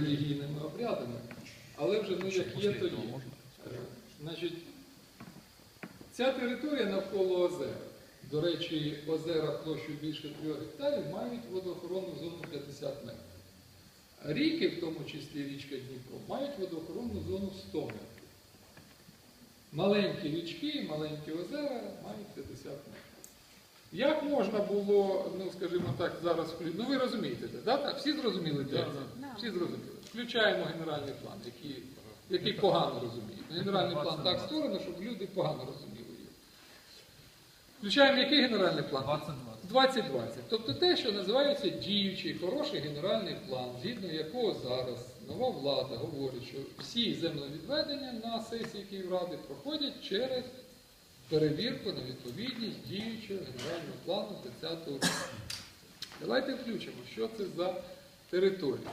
релігійними обрядами, але вже ну як є, то є. Е, Значить, ця територія навколо озер, до речі, озера площею більше 3 гектарів, мають водоохоронну зону 50 метрів. Ріки, в тому числі річка Дніпро, мають водоохоронну зону 100 метрів. Маленькі річки, маленькі озера мають 50 метрів. Як можна було, ну скажімо так, зараз вклю- Ну ви розумієте, да? так? Всі зрозуміли текст? Всі зрозуміли. Включаємо генеральний план, який, який погано розуміють. Генеральний план так створено, щоб люди погано розуміли його. Включаємо який генеральний план? 2020. 2020. Тобто те, що називається діючий, хороший генеральний план, згідно якого зараз нова влада говорить, що всі землевідведення на сесії Київради проходять через перевірку на відповідність діючого генерального плану 30-го року. Давайте включимо, що це за територія.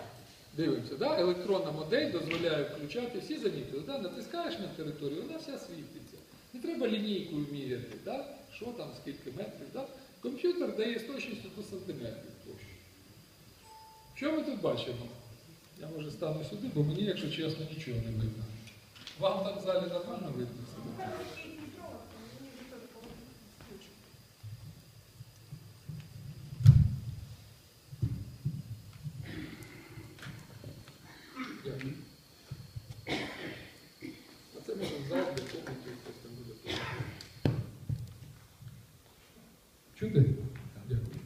Дивимося, да? електронна модель дозволяє включати всі замітили. Да? Натискаєш на територію, вона вся світиться. Не треба лінійкою міряти, да? що там, скільки метрів. Да? Комп'ютер дає з точністю до сантиметрів площу. Що ми тут бачимо? Я може стану сюди, бо мені, якщо чесно, нічого не видно. Вам там в залі нормально видно? себе? Дякую. А це може в зал для комнати, хтось там буде. Чуди? Дякую.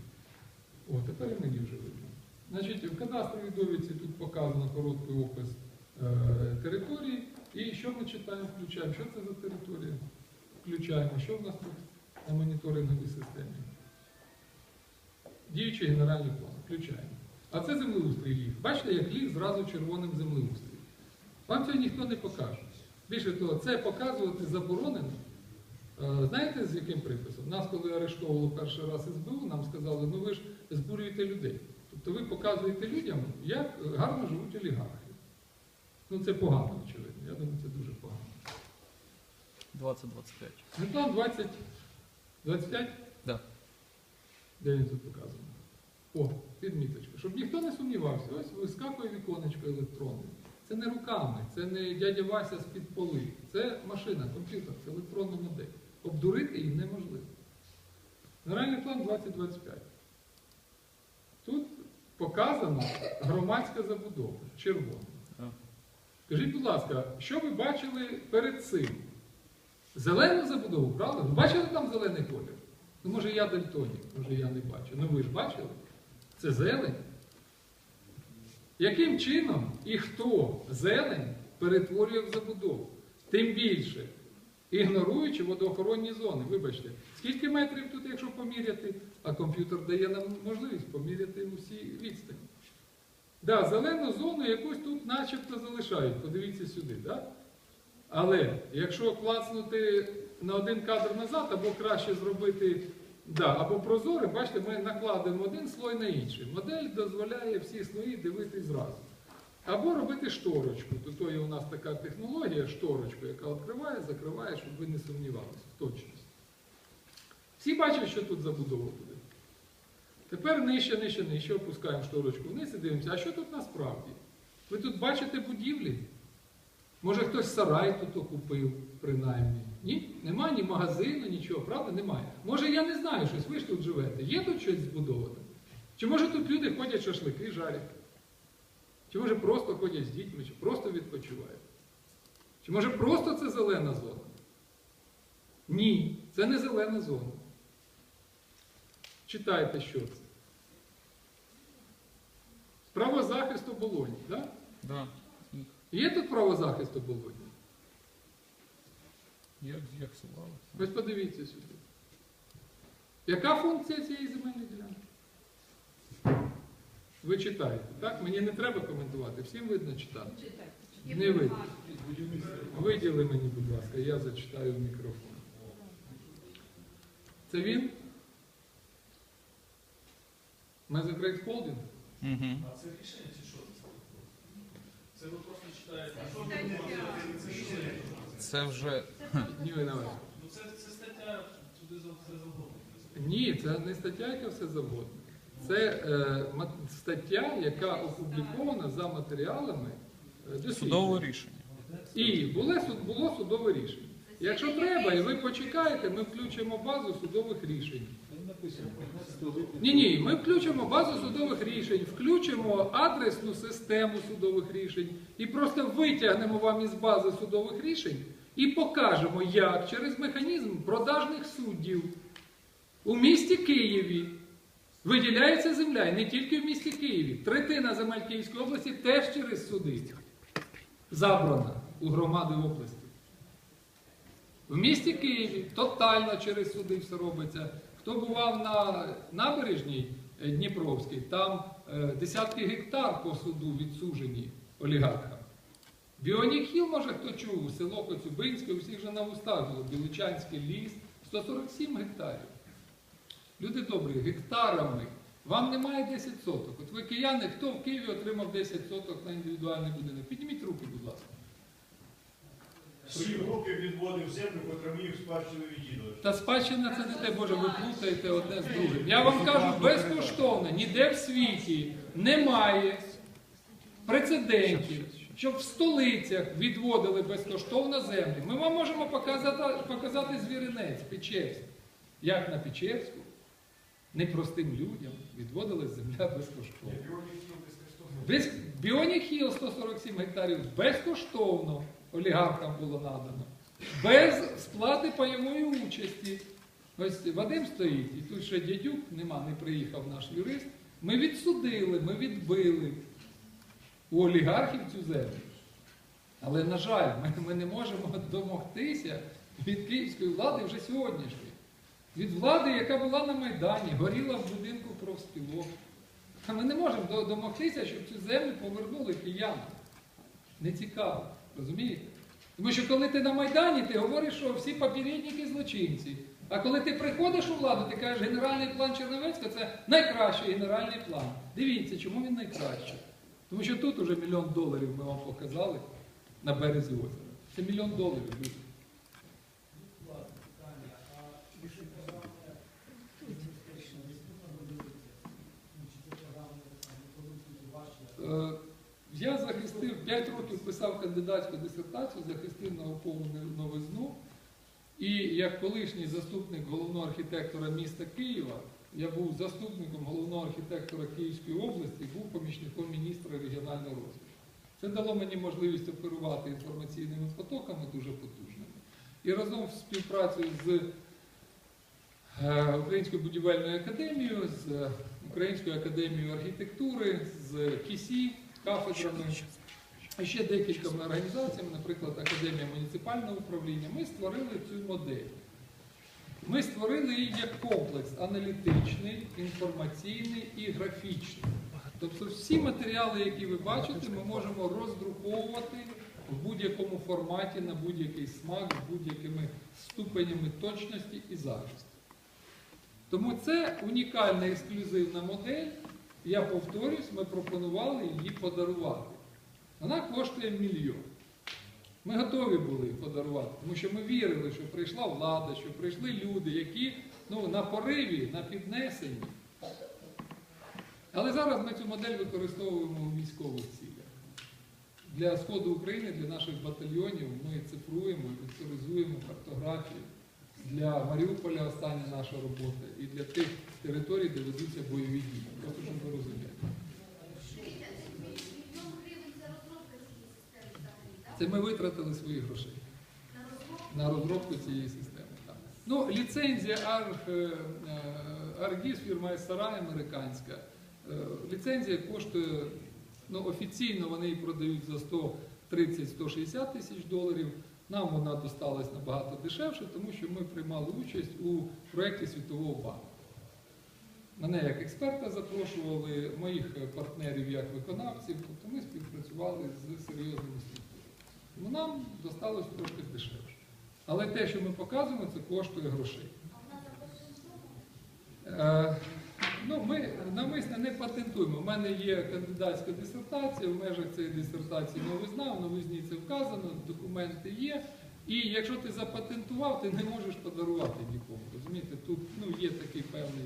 О, тепер і мені вже видно. Значить, в кадастровій довідці тут показано короткий опис е, території. І що ми читаємо, включаємо? Що це за територія? Включаємо. Що в нас тут на моніторинговій системі? Діючий генеральний план. Включаємо. А це землеустрій ліг. Бачите, як ліг зразу червоним землеустрій. Вам цього ніхто не покаже. Більше того, це показувати заборонено. Е, Знаєте, з яким приписом? Нас, коли арештовувало перший раз СБУ, нам сказали, ну ви ж збурюєте людей. Тобто ви показуєте людям, як гарно живуть олігархи. Ну це погано, очевидно. Я думаю, це дуже погано. 2025. Генплан 20... 25? Да. Де він тут показано? О, підміточка. Щоб ніхто не сумнівався, ось вискакує віконечко електронне. Це не руками, це не дядя Вася з-під поли. Це машина, комп'ютер, це електронна модель. Обдурити її неможливо. Генеральний план 2025. Тут показана громадська забудова, червона. Скажіть, будь ласка, що ви бачили перед цим? Зелену забудову, правда? Ви бачили там зелений колір? Ну, може, я дальтонік, може я не бачу. Ну ви ж бачили? Це зелень. Яким чином і хто зелень перетворює в забудову? Тим більше, ігноруючи водоохоронні зони. Вибачте, скільки метрів тут, якщо поміряти, а комп'ютер дає нам можливість поміряти усі відстані. Да, зелену зону якусь тут начебто залишають. Подивіться сюди. Да? Але якщо клацнути на один кадр назад, або краще зробити, да, або прозоре, бачите, ми накладемо один слой на інший. Модель дозволяє всі слої дивитись зразу. Або робити шторочку. Тут є у нас така технологія, шторочку, яка відкриває, закриває, щоб ви не сумнівалися в точності. Всі бачать, що тут забудова буде. Тепер нижче, нижче, нижче опускаємо шторочку вниз і дивимося, а що тут насправді? Ви тут бачите будівлі? Може хтось сарай тут окупив, принаймні. Ні? Нема ні магазину, нічого, правда? Немає. Може я не знаю щось, ви ж тут живете. Є тут щось збудоване? Чи може тут люди ходять шашлики, жарять? Чи може просто ходять з дітьми, чи просто відпочивають? Чи може просто це зелена зона? Ні, це не зелена зона. Читайте, що це. Право захисту Болоні. Да? Да. Є тут право захисту Болоні? Як з'ясували. Ось подивіться сюди. Яка функція цієї земельної ділянки? Ви читаєте, так? Мені не треба коментувати, всім видно читати. Не видно. Виділи мені, будь ласка, я зачитаю в мікрофон. Це він? Мезогрейт Холдинг? А це рішення чи що? Це ви просто читаєте. Це вже Ні. Ну це, стаття туди за все завгодно. Ні, це не стаття, яка все завгодно. Це е, стаття, яка опублікована за матеріалами е, дослідження. Судове рішення. І було, було судове рішення. Якщо треба, і ви почекаєте, ми включимо базу судових рішень. Ні, ні, ми включимо базу судових рішень, включимо адресну систему судових рішень і просто витягнемо вам із бази судових рішень і покажемо, як через механізм продажних суддів у місті Києві виділяється земля, і не тільки в місті Києві. Третина земель Київської області теж через суди забрана у громади області. В місті Києві тотально через суди все робиться. Хто бував на набережній е, Дніпровській, там е, десятки гектар по суду відсужені олігархам. Біонік Хіл, може хто чув, село Коцюбинське, у всіх же на устах було, Біличанський ліс, 147 гектарів. Люди добрі, гектарами. Вам немає 10 соток. От ви кияни, хто в Києві отримав 10 соток на індивідуальний будинок? Підніміть руки, будь ласка. Сім років відводив землю, котра мені спадщину відділили. Та спадщина це не те, Боже, ви плутаєте одне з другим. Я вам кажу, безкоштовно, ніде в світі немає прецедентів, щоб в столицях відводили безкоштовно землі. Ми вам можемо показати, показати звіринець, Печерськ. Як на Печерську непростим людям відводилась земля безкоштовно. Без, Біонік 147 гектарів безкоштовно олігархам було надано. Без сплати пайової участі. Ось Вадим стоїть, і тут ще дядюк нема, не приїхав наш юрист. Ми відсудили, ми відбили у олігархів цю землю. Але, на жаль, ми, ми не можемо домогтися від київської влади вже сьогоднішньої. Від влади, яка була на Майдані, горіла в будинку профспілок. Ми не можемо домогтися, щоб цю землю повернули киянам. Не цікаво, розумієте? Тому що коли ти на Майдані, ти говориш, що всі попередники злочинці. А коли ти приходиш у владу, ти кажеш, генеральний план Черновецька це найкращий генеральний план. Дивіться, чому він найкращий? Тому що тут уже мільйон доларів ми вам показали на березі озера. Це мільйон доларів. Я захистив 5 років писав кандидатську дисертацію, захистив наукову новизну. І як колишній заступник головного архітектора міста Києва, я був заступником головного архітектора Київської області, був помічником міністра регіонального розвитку. Це дало мені можливість оперувати інформаційними потоками дуже потужними. І разом з співпрацею з е, Українською будівельною академією, з Українською академією архітектури, з КІСІ, кафедрами, і ще декількома організаціями, наприклад, Академія муніципального управління, ми створили цю модель. Ми створили її як комплекс аналітичний, інформаційний і графічний. Тобто всі матеріали, які ви бачите, ми можемо роздруковувати в будь-якому форматі, на будь-який смак, з будь-якими ступенями точності і захисту. Тому це унікальна ексклюзивна модель. Я повторюсь, ми пропонували її подарувати. Вона коштує мільйон. Ми готові були подарувати, тому що ми вірили, що прийшла влада, що прийшли люди, які ну, на пориві, на піднесенні. Але зараз ми цю модель використовуємо у військових цілях. Для Сходу України, для наших батальйонів ми цифруємо, векторизуємо картографію. Для Маріуполя остання наша робота і для тих територій, де ведуться бойові дії. Просто щоб ви розуміли. Це ми витратили свої грошей. На розробку? цієї системи. Так. Ну, ліцензія е, е, Аргіс, фірма Сарай американська. Е, Ліцензія коштує, ну, офіційно вони продають за 130-160 тисяч доларів. Нам вона досталась набагато дешевше, тому що ми приймали участь у проєкті Світового банку. Мене як експерта запрошували, моїх партнерів як виконавців, тобто ми співпрацювали з серйозними структурами. Тому нам досталось трошки дешевше. Але те, що ми показуємо, це коштує грошей. Ну, ми навмисне не патентуємо. У мене є кандидатська дисертація, в межах цієї дисертації новизна, в новизні це вказано, документи є. І якщо ти запатентував, ти не можеш подарувати нікому. Розумієте, тут ну, є певний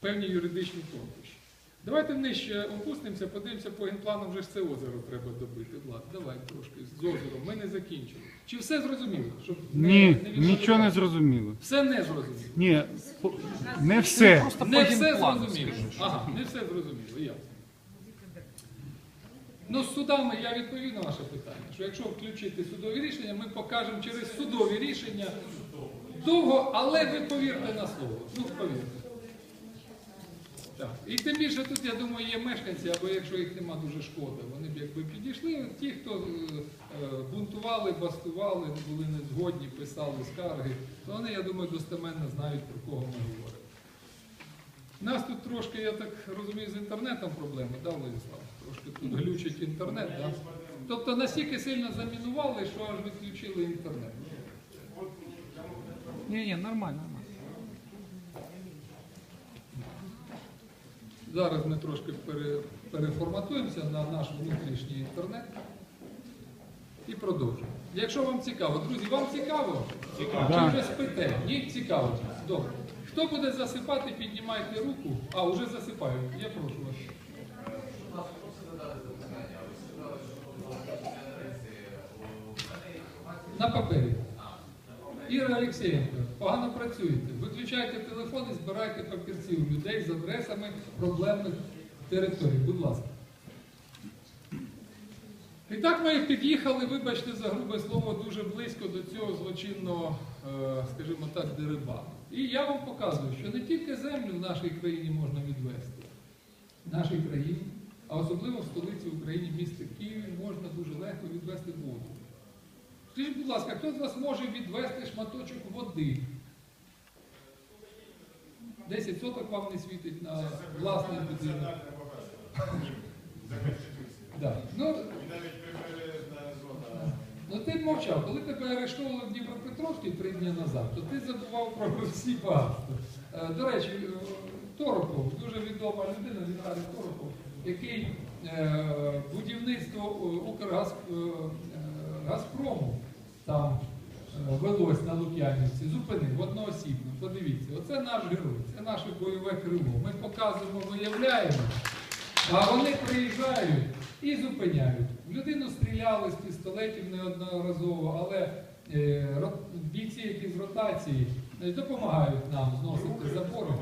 певні юридичні тонкощі. Давайте нижче опустимося, подивимося по генплану, вже ж це озеро треба добити. Влад, давай трошки з озером. Ми не закінчили. Чи все зрозуміло? Щоб не- Ні, не відволікати? нічого не зрозуміло. Все не зрозуміло. Ні, по- не все. Не все зрозуміло. Ага, не все зрозуміло, ясно. Ну, з судами я відповів на ваше питання, що якщо включити судові рішення, ми покажемо через судові рішення довго, але ви повірте на слово. Ну, повірте. Так. І тим більше тут, я думаю, є мешканці, або якщо їх нема, дуже шкода. Вони б якби підійшли, ті, хто е, е, бунтували, бастували, були незгодні, писали скарги, то вони, я думаю, достеменно знають, про кого ми говоримо. У нас тут трошки, я так розумію, з інтернетом проблеми, да, Владислав? Трошки тут глючить інтернет, да? Тобто настільки сильно замінували, що аж відключили інтернет. Ні, ні, нормально, Зараз ми трошки переформатуємося на наш внутрішній інтернет і продовжимо. Якщо вам цікаво, друзі, вам цікаво? Цікаво. Чи вже спите? Ні, цікаво. Добре. Хто буде засипати, піднімайте руку. А, вже засипаю. Я прошу вас. На папері. Іра Олексієнко, погано працюєте. Виключайте телефон і збирайте папірці у людей з адресами проблемних територій. Будь ласка. І так ми під'їхали, вибачте за грубе слово, дуже близько до цього злочинного, е, скажімо так, дерибану. І я вам показую, що не тільки землю в нашій країні можна відвести, в нашій країні, а особливо в столиці України, місті Києві, можна дуже легко відвести воду. Скажіть, будь ласка, хто з вас може відвести шматочок води? 10 соток вам не світить на власний будинок. Да. Ну, І навіть прибережна зона. Ну ти мовчав, коли тебе арештовували в Дніпропетровській три дні назад, то ти забував про всі багатства. Е, До речі, е, Торопов, дуже відома людина, Віталій Торопов, який е, будівництво Укргазпрому там е, велось на Лук'янівці, зупинив одноосібно. Подивіться, оце наш герой, це наше бойове крило. Ми показуємо, виявляємо. А вони приїжджають і зупиняють. В людину стріляли з пістолетів неодноразово, але е, бійці, які з ротації, е, допомагають нам зносити забори.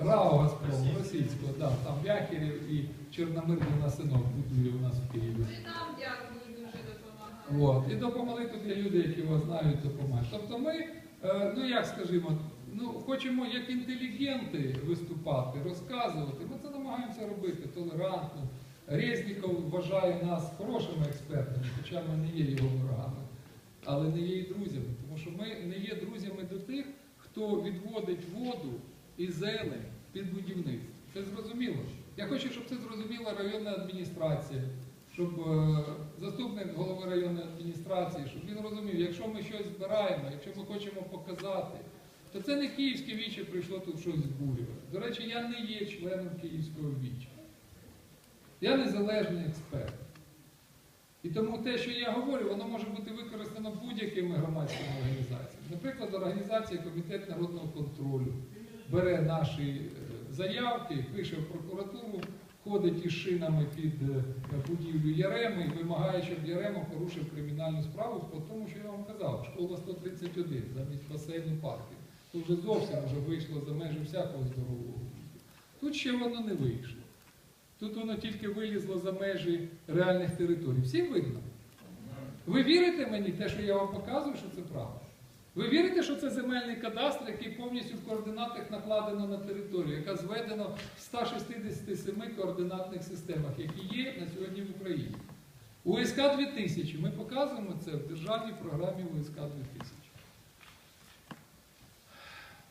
РАО «Газпром» російського, да, там Вякерів і Чорномирний на синок будує у нас в Києві. І нам дякую. От. І допомогли тут є люди, які вас знають, допомагають. Тобто ми, е, ну як скажімо, ну, хочемо як інтелігенти виступати, розказувати. Ми це намагаємося робити толерантно. Резніков вважає нас хорошими експертами, хоча ми не є його ворогами, але не є і друзями. Тому що ми не є друзями до тих, хто відводить воду і зелень під будівництво. Це зрозуміло. Я хочу, щоб це зрозуміла районна адміністрація, щоб е, заступник голови районної адміністрації, щоб він розумів, якщо ми щось збираємо, якщо ми хочемо показати, то це не київське віче прийшло тут щось збурювати. До речі, я не є членом київського віча. Я незалежний експерт. І тому те, що я говорю, воно може бути використано будь-якими громадськими організаціями. Наприклад, організація Комітет народного контролю бере наші е, заявки, пише в прокуратуру, ходить із шинами під е, будівлю Яреми і вимагає, щоб Ярема порушив кримінальну справу по тому, що я вам казав, школа 131 замість басейну парків. Це вже зовсім вже вийшло за межі всякого здорового. Тут ще воно не вийшло. Тут воно тільки вилізло за межі реальних територій. Всім видно? Ви вірите мені те, що я вам показую, що це правда? Ви вірите, що це земельний кадастр, який повністю в координатах накладено на територію, яка зведена в 167 координатних системах, які є на сьогодні в Україні? УСК 2000. Ми показуємо це в державній програмі УСК 2000.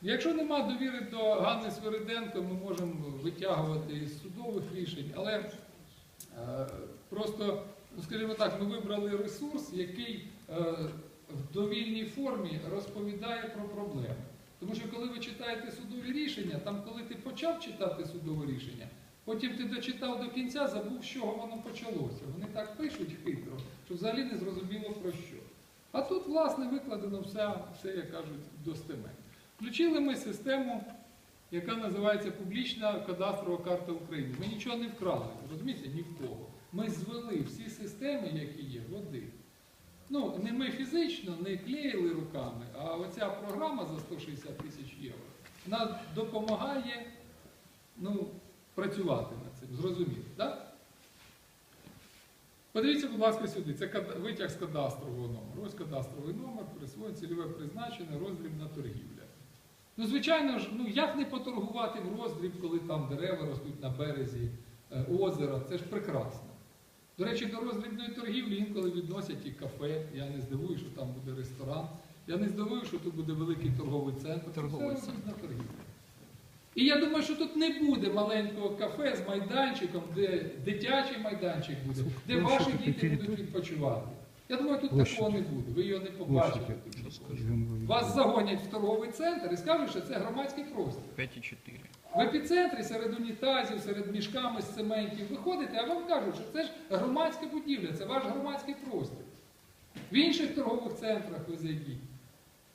Якщо нема довіри до Ганни Свириденко, ми можемо витягувати із судових рішень, але е, просто, ну, скажімо так, ми вибрали ресурс, який е, в довільній формі розповідає про проблеми. Тому що коли ви читаєте судові рішення, там коли ти почав читати судове рішення, потім ти дочитав до кінця, забув, з чого воно почалося. Вони так пишуть хитро, що взагалі не зрозуміло про що. А тут, власне, викладено все, все як кажуть, достеменно. Включили ми систему, яка називається Публічна кадастрова карта України. Ми нічого не вкрали, розумієте, ні в кого. Ми звели всі системи, які є, в один. Ну, не ми фізично не клеїли руками, а оця програма за 160 тисяч євро, вона допомагає ну, працювати над цим, зрозуміло, так? Подивіться, будь ласка, сюди. Це витяг з кадастрового номеру. Ось кадастровий номер, присвоєння, цільове призначення, роздрібна торгівля. Ну, звичайно ж, ну як не поторгувати в роздріб, коли там дерева ростуть на березі е, озера, це ж прекрасно. До речі, до роздрібної торгівлі інколи відносять і кафе. Я не здивую, що там буде ресторан. Я не здивую, що тут буде великий торговий центр. Торговий це роздрібна торгівля. І я думаю, що тут не буде маленького кафе з майданчиком, де дитячий майданчик буде, де ваші діти будуть відпочивати. Я думаю, тут Площадь. такого не буде. Ви його не побачите. Вас загонять в торговий центр і скажуть, що це громадський простір. 5,4. В епіцентрі серед унітазів, серед мішками з цементів виходите, а вам кажуть, що це ж громадська будівля, це ваш громадський простір. В інших торгових центрах ви зайдіть.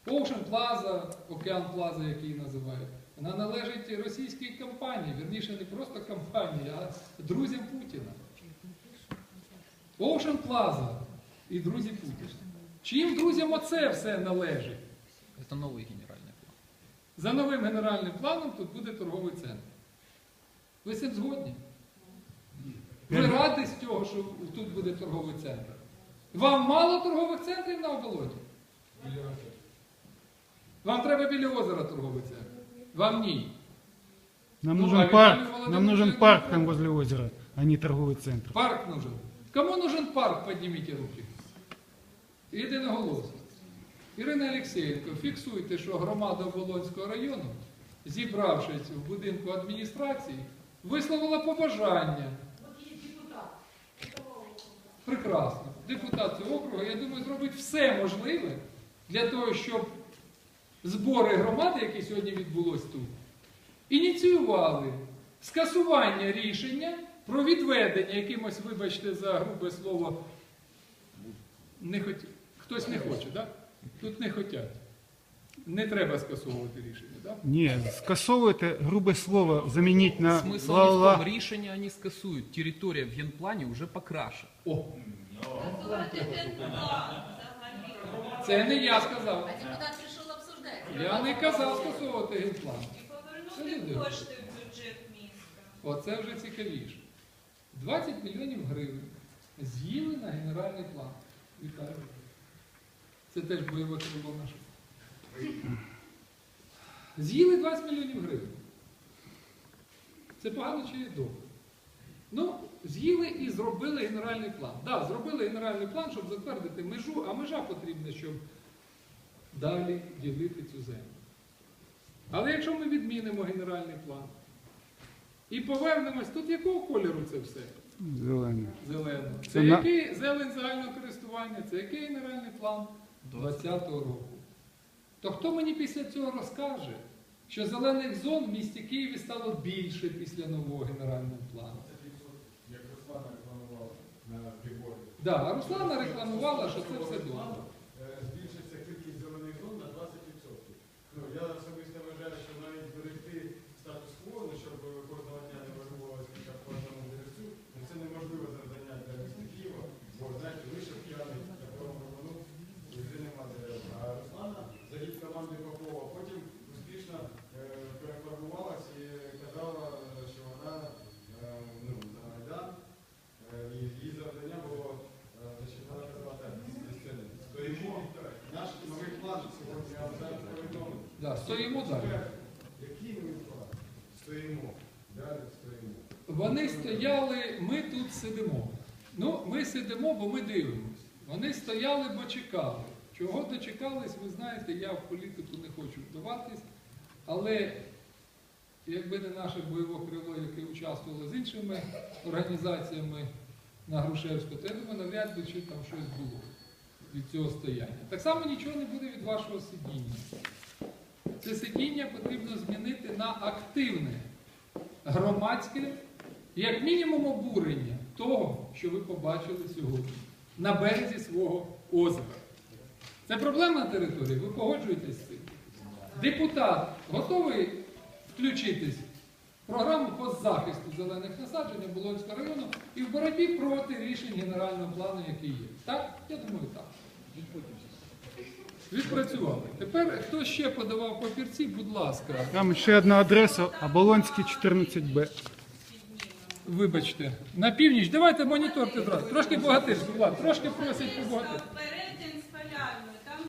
Ocean Plaza, Океан Plaza, який називають, вона належить російській компанії, вірніше не просто компанії, а друзям Путіна. Ocean Plaza і друзі Путіна. Чиїм друзям оце все належить? Это новый генеральный план. За новим генеральним планом тут буде торговий центр. Ви з цим згодні? Ви раді з цього, що тут буде торговий центр? Вам мало торгових центрів на оболоні? Вам треба біля озера торговий центр. Вам ні. Нам Ну, а нужен Виталий парк, Володимирович нам нужен говорит, парк что- там возле озера, а не торговый центр. Парк нужен. Кому нужен парк, підніміть руки. Єдиноголосно. Ірина Олексієнко, фіксуйте, що громада Оболонського району, зібравшись в будинку адміністрації, висловила побажання. Прекрасно. Депутат цього округу, я думаю, зробить все можливе для того, щоб збори громади, які сьогодні відбулось тут, ініціювали скасування рішення про відведення якимось, вибачте, за грубе слово, не хот... хтось не хоче, так? Тут не хотять. Не треба скасовувати рішення, так? Не, скасовывать это грубое слово заменить на Смысл не в ла-ла. том, решение они скасуют. Территория в генплане уже покрашена. О, Скасувати генплан взагалі. це не я сказав. А депутат прийшов обсуждати. Я не казав скасовувати генплан. І Це люди. повернути кошти в бюджет міста. Оце вже цікавіше. 20 мільйонів гривень з'їли на генеральний план. Вітаю. Це теж бойове крило наше. З'їли 20 мільйонів гривень. Це погано чи добре? Ну, з'їли і зробили генеральний план. Так, да, зробили генеральний план, щоб затвердити межу, а межа потрібна, щоб далі ділити цю землю. Але якщо ми відмінимо генеральний план, і повернемось, тут якого кольору це все? Зеленый. Зелено. Це, Це на- який зелень загального користування, це який генеральний план 2020 року. То хто мені після цього розкаже, що зелених зон в місті Києві стало більше після нового генерального плану? Як Руслана рекламувала на приборі. Да, Руслана рекламувала, що це все добре. Е, Збільшиться кількість зелених зон на 20%. Ну, я особисто вважаю, що навіть зберегти статус-кво, ну, щоб кожного дня не вирубувалося хоча б по одному деревцю, ну, це неможливо завдання для міста Києва, бо, знаєте, вийшов п'яний, такого ну, і вже нема дерев. А Руслана, загід команди Попова, потім успішно е, переформувалась і казала, що вона е, ну, за Майдан, е, і її завдання було е, значить, вона казала так, зі сцени, стоїмо, наш новий план сьогодні я вам зараз повідомив. Да, стоїмо далі. Який новий план? Стоїмо, далі стоїмо. Вони стояли, ми тут сидимо. Ну, ми сидимо, бо ми дивимося. Вони стояли, бо чекали. Чого дочекались, ви знаєте, я в політику не хочу вдаватись, але якби не наше бойове крило, яке участвувало з іншими організаціями на Грушевську, то я думаю, навряд би чи там щось було від цього стояння. Так само нічого не буде від вашого сидіння. Це сидіння потрібно змінити на активне громадське, як мінімум обурення того, що ви побачили сьогодні на березі свого озера. Це проблемна територія, ви погоджуєтесь з цим? Депутат готовий включитись програму по захисту зелених насаджень Оболонського району і в боротьбі проти рішень генерального плану, який є. Так? Я думаю, так. Відпрацювали. Тепер хто ще подавав папірці, будь ласка. Там ще одна адреса Оболонський 14Б. Вибачте, на північ, давайте моніторте зразу. Трошки Влад, трошки просять по богатирську. Перед